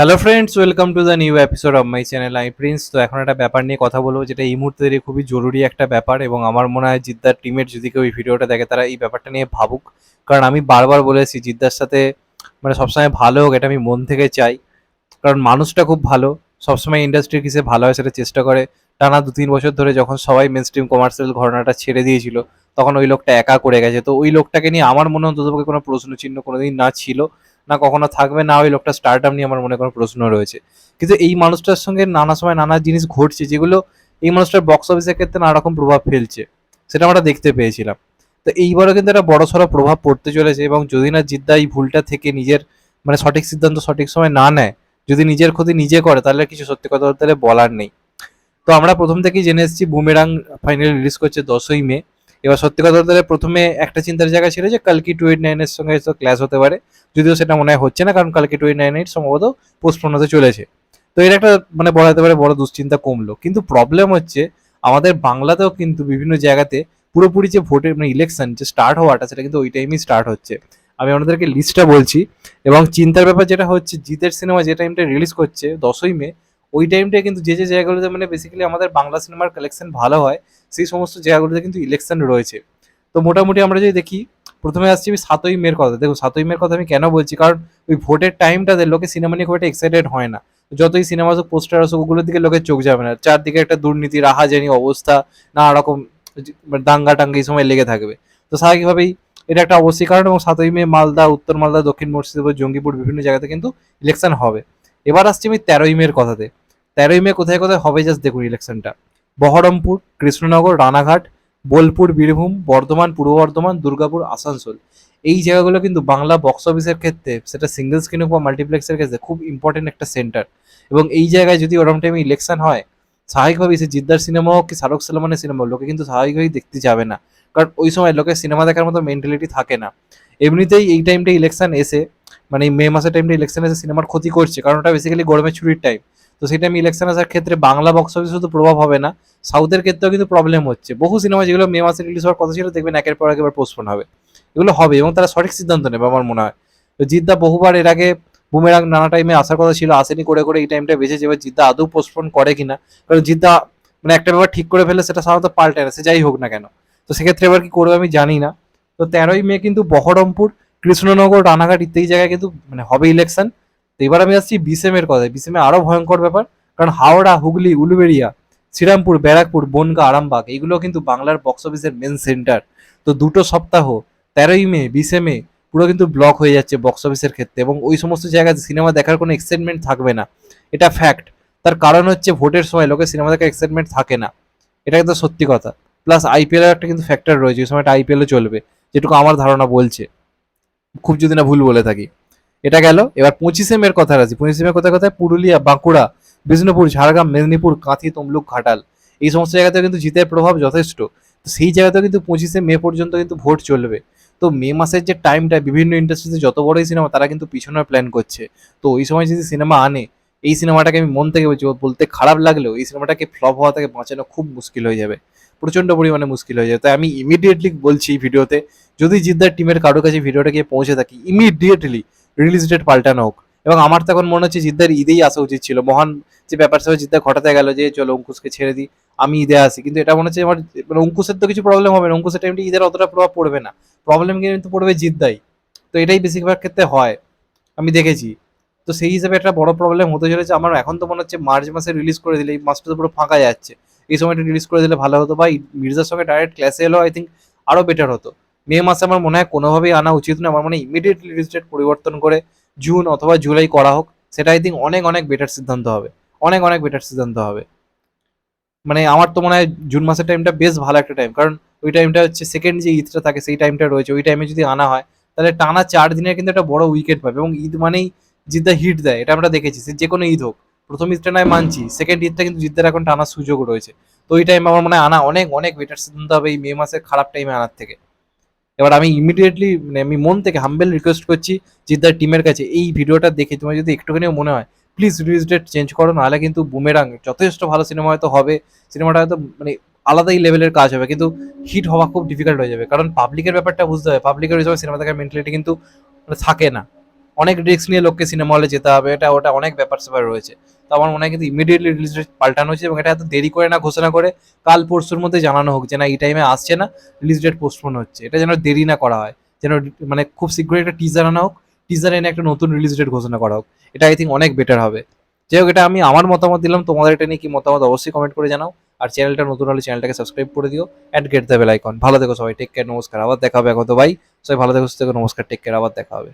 Hello friends welcome to the new episode of my channel I prince তো এখন একটা ব্যাপার নিয়ে কথা বলব, যেটা এই মুহূর্তে খুবই জরুরি একটা ব্যাপার এবং আমার মনে হয় জিদ্দার টিমের যদি কেউ এই ভিডিওটা দেখে, তারা এই ব্যাপারটা নিয়ে ভাবুক। কারণ আমি বারবার বলেছি, জিদ্দার সাথে মানে সবসময় ভালো হোক, এটা আমি মন থেকে চাই। কারণ মানুষটা খুব ভালো, সবসময় ইন্ডাস্ট্রির কিসে ভালো হয় সেটা চেষ্টা করে। টানা দু তিন বছর ধরে যখন সবাই মেন স্ট্রিম কমার্শিয়াল ঘটনাটা ছেড়ে দিয়েছিল, তখন ওই লোকটা একা করে গেছে। তো ওই লোকটাকে নিয়ে আমার মনে অন্তত কোনো প্রশ্ন চিহ্ন কোনোদিন না ছিল। না কখনো থাকবে, না ওই লোকটা স্টার্টআপ নিয়ে আমার মনে কোনো প্রশ্ন রয়েছে। কিন্তু এই মানুষটার সঙ্গে নানা সময় নানা জিনিস ঘটছে, যেগুলো এই মানুষটার বক্স অফিসের ক্ষেত্রে নানা রকম প্রভাব ফেলছে, সেটা আমরা দেখতে পেয়েছিলাম। তো এইবারও কিন্তু একটা বড় সড়ো প্রভাব পড়তে চলেছে এবং যদি না জিদ্দা এই ভুলটা থেকে নিজের মানে সঠিক সিদ্ধান্ত সঠিক সময় না নেয়, যদি নিজের ক্ষতি নিজে করে, তাহলে কিছু সত্যি কথা গেলে বলার নেই। তো আমরা প্রথম থেকেই জেনে এসেছি বুমেরাং ফাইনাল রিলিজ করছে দশই মে। এবার সত্যি কথা বলতে প্রথমে একটা চিন্তার জায়গা ছিল যে কালকি টু এইট নাইনের সঙ্গে হয়তো ক্লাস হতে পারে। যদিও সেটা মনে হয় হচ্ছে না, কারণ কালকি টু এইট নাইন এইট সম্ভবত পোস্টপোন হতে চলেছে। তো এটা একটা মানে বলা যেতে পারে বড় দুশ্চিন্তা কমলো। কিন্তু প্রবলেম হচ্ছে আমাদের বাংলাতেও কিন্তু বিভিন্ন জায়গাতে পুরোপুরি যে ভোটের মানে ইলেকশন যে স্টার্ট হওয়াটা, সেটা কিন্তু ওই টাইমেই স্টার্ট হচ্ছে। আমি আপনাদেরকে লিস্টটা বলছি এবং চিন্তার ব্যাপার যেটা হচ্ছে, জিতের সিনেমা যে টাইমটা রিলিজ করছে দশই মে, ওই টাইমটা কিন্তু যে যে জায়গাগুলোতে মানে বেসিক্যালি আমাদের বাংলা সিনেমার কালেকশন ভালো হয় সেই সমস্ত জায়গাগুলোতে কিন্তু ইলেকশন রয়েছে। তো মোটামুটি আমরা যদি দেখি, প্রথমে আসছি আমি সাতই মের কথা। দেখো সাতই মের কথা আমি কেন বলছি? কারণ ওই ভোটের টাইমটাতে লোকে সিনেমা নিয়ে খুব একটা এক্সাইটেড হয় না। যতই সিনেমা আসুক পোস্টার আসুক, ওগুলোর দিকে লোকের চোখ যাবে না। চারদিকে একটা দুর্নীতি, রাহাজানি অবস্থা নানা রকম মানে দাঙ্গা টাঙ্গা এই সময় লেগে থাকবে। তো স্বাভাবিকভাবেই এটা একটা অবশ্যই কারণ এবং সাতই মে মালদা, উত্তর মালদা, দক্ষিণ মুর্শিদাবাদ, জঙ্গিপুর বিভিন্ন জায়গাতে কিন্তু ইলেকশন হবে। এবার আসছি আমি তেরোই মের কথাতে। তেরোই মে কোথায় কোথায় হবে? জাস্ট দেখুন ইলেকশনটা বহরমপুর, কৃষ্ণনগর, রানাঘাট, বোলপুর, বীরভূম, বর্ধমান, পূর্ব বর্ধমান, দুর্গাপুর, আসানসোল। এই জায়গাগুলো কিন্তু বাংলা বক্স অফিসের ক্ষেত্রে সেটা সিঙ্গেল স্ক্রিন বা মাল্টিপ্লেক্সের ক্ষেত্রে খুব ইম্পর্টেন্ট একটা সেন্টার এবং এই জায়গায় যদি ওরম টাইমে ইলেকশন হয়, স্বাভাবিকভাবেই সে জিদ্দার সিনেমা হোক কি শাহরুখ সালমানের সিনেমা লোকে কিন্তু স্বাভাবিকভাবেই দেখতে যাবে না। কারণ ওই সময় লোকের সিনেমা দেখার মতো মেন্টালিটি থাকে না। এমনিতেই এই টাইমটা ইলেকশন এসে মানে মে মাসের টাইমটা ইলেকশন এসে সিনেমার ক্ষতি করছে, কারণ ওটা বেসিক্যালি গরমের ছুটির টাইম তো সেই টাইমে ইলেকশন আসার ক্ষেত্রে বাংলা বক্স অফিস শুধু প্রভাব হবে না সাউথের ক্ষেত্রেও কিন্তু প্রবলেম হচ্ছে। বহু সিনেমা যেগুলো মে মাসে রিলিজ হওয়ার কথা ছিল, দেখবেন একের পর একবার পোস্টপোন হবে। এগুলো হবে এবং তারা সঠিক সিদ্ধান্ত নেবে আমার মনে হয়। তো জিদ্দা বহুবার এর আগে বুমেরাং নানা টাইমে আসার কথা ছিল, আসেনি, করে করে এই টাইমটা বেঁচেছে, এবার জিদ্দা আদৌ পোস্টপোন করে কিনা? কারণ জিদ্দা মানে একটা ব্যাপার ঠিক করে ফেলে সেটা সাধারণত পাল্টে না, সে যাই হোক না কেন। তো সেক্ষেত্রে এবার কি করবে আমি জানি না। তো তেরোই মে কিন্তু বহরমপুর, কৃষ্ণনগর, রানাঘাট ইত্যাদি জায়গায় কিন্তু মানে হবে ইলেকশন তো এবার আমি আসছি বিসেমের কথায়। বিসেমে আরও ভয়ঙ্কর ব্যাপার, কারণ হাওড়া, হুগলি, উলুবেড়িয়া, শ্রীরামপুর, ব্যারাকপুর, বনগা, আরামবাগ, এগুলো কিন্তু বাংলার বক্স অফিসের মেন সেন্টার তো দুটো সপ্তাহ, তেরোই মে বিশে মে পুরো কিন্তু ব্লক হয়ে যাচ্ছে বক্স অফিসের ক্ষেত্রে এবং ওই সমস্ত জায়গায় সিনেমা দেখার কোনো এক্সাইটমেন্ট থাকবে না। এটা ফ্যাক্ট তার কারণ হচ্ছে ভোটের সময় লোকের সিনেমা দেখার এক্সাইটমেন্ট থাকে না। এটা কিন্তু সত্যি কথা। প্লাস আইপিএল এর একটা কিন্তু ফ্যাক্টর রয়েছে, ওই সময়টা আইপিএলও চলবে, যেটুকু আমার ধারণা বলছে। খুব যদি না ভুল বলে থাকি। এটা গেল। এবার পঁচিশে মের কথা আছে পঁচিশে মের কথা কোথায় পুরুলিয়া, বাঁকুড়া, বিষ্ণুপুর, ঝাড়গ্রাম, মেদিনীপুর, কাঁথি, তমলুক, ঘাটাল এই সমস্ত জায়গাতেও কিন্তু জিতের প্রভাব যথেষ্ট। সেই জায়গাতেও কিন্তু পঁচিশে মে পর্যন্ত কিন্তু ভোট চলবে। তো মে মাসের যে টাইমটা বিভিন্ন ইন্ডাস্ট্রিতে যত বড়ই সিনেমা তারা কিন্তু পিছনের প্ল্যান করছে। তো ওই সময় যদি সিনেমা আনে, এই সিনেমাটাকে আমি মন থেকে বলছি, বলতে খারাপ লাগলেও এই সিনেমাটাকে ফ্লপ হওয়া থেকে বাঁচানো খুব মুশকিল হয়ে যাবে। প্রচণ্ড পরিমাণে মুশকিল হয়ে যাবে। তাই আমি ইমিডিয়েটলি বলছি ভিডিওতে, যদি জিদ্দার টিমের কারও কাছে ভিডিওটা গিয়ে পৌঁছে থাকি ইমিডিয়েটলি রিলিজ ডেট পাল্টানো হোক। এবং আমার তখন মনে হচ্ছে জিদ্দার ঈদেই আসা উচিত ছিল। মহান যে ব্যাপার স্যাপার জিদ্দা ঘটাতে গেল যে, চলো অঙ্কুশকে ছেড়ে দিই, আমি ঈদে আসি। কিন্তু এটা মনে হচ্ছে আমার মানে অঙ্কুশের তো কিছু প্রবলেম হবে না। অঙ্কুশের টাইমটি ঈদের অতটা প্রভাব পড়বে না। প্রবলেম কিন্তু পড়বে জিদ্দাই। তো এটাই বেশিরভাগ ক্ষেত্রে হয়। আমি দেখেছি। তো সেই হিসাবে একটা বড় প্রবলেম হতে চলেছে। আমার এখন তো মনে হচ্ছে মার্চ মাসে রিলিজ করে দিলে, এই মাসটা তো পুরো ফাঁকা যাচ্ছে। এই সময়টা রিলিজ করে দিলে ভালো হতো বা মির্জার সঙ্গে ডাইরেক্ট ক্লাসে এলো আই থিঙ্ক আরও বেটার হতো। মে মাসে আমার মনে হয় কোনোভাবেই আনা উচিত না আমার মনে ইমিডিয়েটলি ডেট পরিবর্তন করে জুন অথবা জুলাই করা হোক, সেটা আই থিঙ্ক অনেক অনেক বেটার সিদ্ধান্ত হবে। অনেক অনেক বেটার সিদ্ধান্ত হবে। মানে আমার তো মনে হয় জুন মাসের টাইমটা বেশ ভালো একটা টাইম কারণ ওই টাইমটা হচ্ছে সেকেন্ড যে ঈদটা থাকে, সেই টাইমটা রয়েছে। ওই টাইমে যদি আনা হয়, তাহলে টানা চার দিনের কিন্তু একটা বড় উইকেট পাবে এবং ঈদ মানেই জিদ্দা হিট দেয়, এটা আমরা দেখেছি। সে যে কোনো ঈদ হোক, প্রথম ঈদটা নয়, মানছি সেকেন্ড ঈদটা কিন্তু জিদ্দার এখন টানার সুযোগ রয়েছে। তো ওই টাইম আমার মনে হয় আনা অনেক অনেক বেটার সিদ্ধান্ত হবে এই মে মাসের খারাপ টাইমে আনার থেকে। এবার আমি ইমিডিয়েটলি মানে আমি মন থেকে হাম্বেল রিকোয়েস্ট করছি জিদ্দার টিমের কাছে, এই ভিডিওটা দেখে তোমার যদি একটুখানিও মনে হয় প্লিজ রিলিজ ডেট চেঞ্জ করো, নাহলে কিন্তু বুমেরাং যথেষ্ট ভালো সিনেমা হয়তো হবে সিনেমাটা হয়তো মানে আলাদাই লেভেলের কাজ হবে, কিন্তু হিট হওয়া খুব ডিফিকাল্ট হয়ে যাবে, কারণ পাবলিকের ব্যাপারটা বুঝতে হবে পাবলিকের ওই সময় সিনেমা দেখার মেন্টালিটি কিন্তু মানে থাকে না। অনেক রিস্ক নিয়ে লোককে সিনেমা হলে যেতে হবে, এটা ওটা অনেক ব্যাপার স্যাপার রয়েছে। তো আমার মনে হয় কিন্তু ইমিডিয়েটলি রিলিজ ডেট পাল্টানো হয়েছে এবং এটা এত দেরি করে না, ঘোষণা করে কাল পরশুর মধ্যে জানানো হোক যে না, এই টাইমে আসছে না রিলিজ ডেট পোস্টপোন হচ্ছে। এটা যেন দেরি না করা হয়, যেন মানে খুব শীঘ্রই একটা টিজার আনা হোক টিজার এনে একটা নতুন রিলিজ ডেট ঘোষণা করা হোক। এটা আই থিঙ্ক অনেক বেটার হবে। যাই হোক, এটা আমি আমার মতামত দিলাম, তোমাদের এটা নিয়ে কি মতামত অবশ্যই কমেন্ট করে জানাও। আর চ্যানেলটা নতুন হলে চ্যানেলটাকে সাবস্ক্রাইব করে দিও and get the bell icon ভালো থেকো সবাই টেক কেয়ার নমস্কার, আবার দেখা হবে এখন তো ভাই। সবাই ভালো থেকো, সুস্থ নমস্কার টেক কেয়ার আবার দেখা হবে।